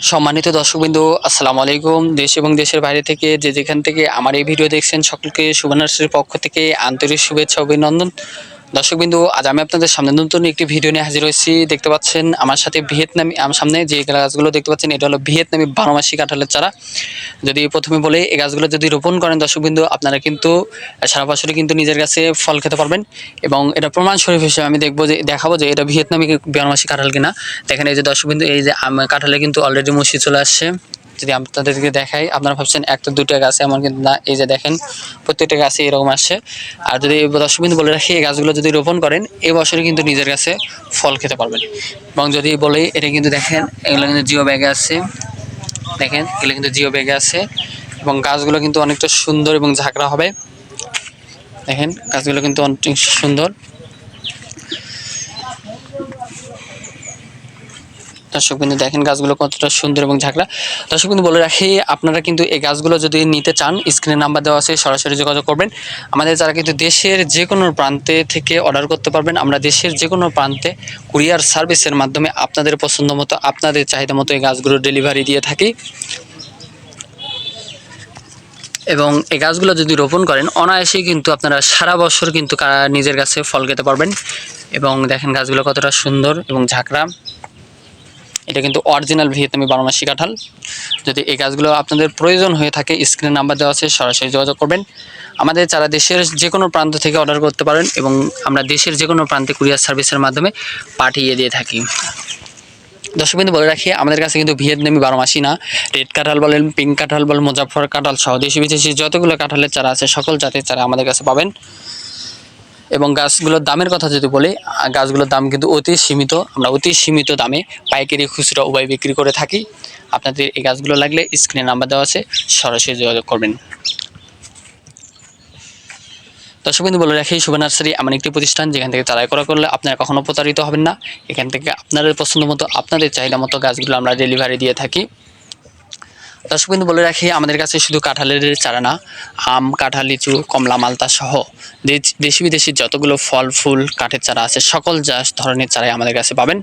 সম্মানিত দর্শকবৃন্দু, আসসালামু আলাইকুম। দেশ এবং দেশের বাইরে থেকে যে যেখান থেকে আমার এই ভিডিও দেখছেন, সকলকে সুবর্ণাশ্রীর পক্ষ থেকে আন্তরিক শুভেচ্ছা, অভিনন্দন। দর্শকবিন্দু, আজ আমি আপনাদের সামনে নতুন একটি ভিডিও নিয়ে হাজির হয়েছি। দেখতে পাচ্ছেন আমার সাথে ভিয়েতনামি, আমার সামনে যে গাছগুলো দেখতে পাচ্ছেন, এটা হলো ভিয়েতনামি বারোমাসি কাঁঠালের চারা। যদি প্রথমে বলে, এই গাছগুলো যদি রোপণ করেন দর্শকবিন্দু, আপনারা কিন্তু সারা বছরই কিন্তু নিজের কাছে ফল খেতে পারবেন এবং এটা প্রমাণ শরীফ হিসেবে আমি দেখব যে, দেখাবো যে এটা ভিয়েতনামি বারোমাসি কাঁঠাল কিনা। দেখেন এই যে দর্শকবিন্দু, এই যে কাঁঠালে কিন্তু অলরেডি মুসি চলে আসছে। যদি আপনাদেরকে দেখাই, আপনারা ভাবছেন একটা দুটো গাছ, এমন কিন্তু না। এই যে দেখেন, প্রত্যেকটা গাছে এরকম আসছে। আর যদি দর্শকবিন্দু বলে রাখি, এই গাছগুলো যদি রোপণ করেন, এই বছরে কিন্তু নিজের কাছে ফল খেতে পারবেন। এবং যদি বলি, এটা কিন্তু দেখেন, এগুলো কিন্তু জিও ব্যাগে আছে। দেখেন, এগুলো কিন্তু জিও ব্যাগে আছে। এবং গাছগুলো কিন্তু অনেকটা সুন্দর এবং ঝাঁকড়া হবে। দেখেন, গাছগুলো কিন্তু অনেক সুন্দর। দর্শক বিন্দু দেখেন গাছগুলো কতটা সুন্দর এবং ঝাঁকড়া। দর্শক বিন্দু বলে রাখি, আপনারা কিন্তু এই গাছগুলো যদি নিতে চান, স্ক্রিনে নাম্বার দেওয়া আছে, সরাসরি যোগাযোগ করবেন। আমাদের যারা কিন্তু দেশের যে কোনো প্রান্তে থেকে অর্ডার করতে পারবেন, আমরা দেশের যে কোনো প্রান্তে কুরিয়ার সার্ভিসের মাধ্যমে আপনাদের পছন্দ মতো, আপনাদের চাহিদা মতো এই গাছগুলো ডেলিভারি দিয়ে থাকি। এবং এই গাছগুলো যদি রোপণ করেন, অনায়াসেই কিন্তু আপনারা সারা বছর কিন্তু নিজের গাছে ফল খেতে পারবেন। এবং দেখেন গাছগুলো কতটা সুন্দর এবং ঝাঁকড়া। এটা কিন্তু অরিজিনাল ভিয়েতনামি বারোমাসি কাঁঠাল যদি এই গাছগুলো আপনাদের প্রয়োজন হয়ে থাকে স্ক্রিনে নাম্বার দেওয়া আছে, সরাসরি যোগাযোগ করবেন। আমাদের যারা দেশের যে কোনো প্রান্ত থেকে অর্ডার করতে পারেন এবং আমরা দেশের যে কোনো প্রান্তে কুরিয়ার সার্ভিসের মাধ্যমে পাঠিয়ে দিয়ে থাকি। দর্শকবিন্দু, বলে রাখি, আমাদের কাছে কিন্তু ভিয়েতনামি বারো মাসি না। রেড কাঁঠাল বলেন পিঙ্ক কাঁঠাল বলেন মুজাফর কাঁঠাল সহ দেশি বিদেশি যতগুলো কাঁঠালের চারা আছে, সকল জাতের চারা আমাদের কাছে পাবেন। এবং গাছগুলোর দামের কথা যদি বলি গাছগুলোর দাম কিন্তু অতি সীমিত। আমরা অতি সীমিত দামে পাইকারি খুচরা উভয় বিক্রি করে থাকি। আপনাদের এই গাছগুলো লাগলে স্ক্রিনে নাম্বার দেওয়া আছে, সরাসরি যোগাযোগ করবেন। দর্শক বিন্দু বলে রাখি শুভ নার্সারি এমন একটি প্রতিষ্ঠান যেখান থেকে তারাই করা করলে আপনারা কখনো প্রতারিত হবেন না। এখান থেকে আপনাদের পছন্দ মতো, আপনাদের চাহিদা মতো গাছগুলো আমরা ডেলিভারি দিয়ে থাকি। দর্শক বিন্দু বলে রাখি, আমাদের কাছে শুধু কাঁঠালের চারা না, আম, কাঁঠাল, লিচু, কমলা, মালতা সহ দেশ- দেশি বিদেশি যতগুলো ফল, ফুল, কাঠের চারা আছে, সকল যা ধরনের চারাই আমাদের কাছে পাবেন।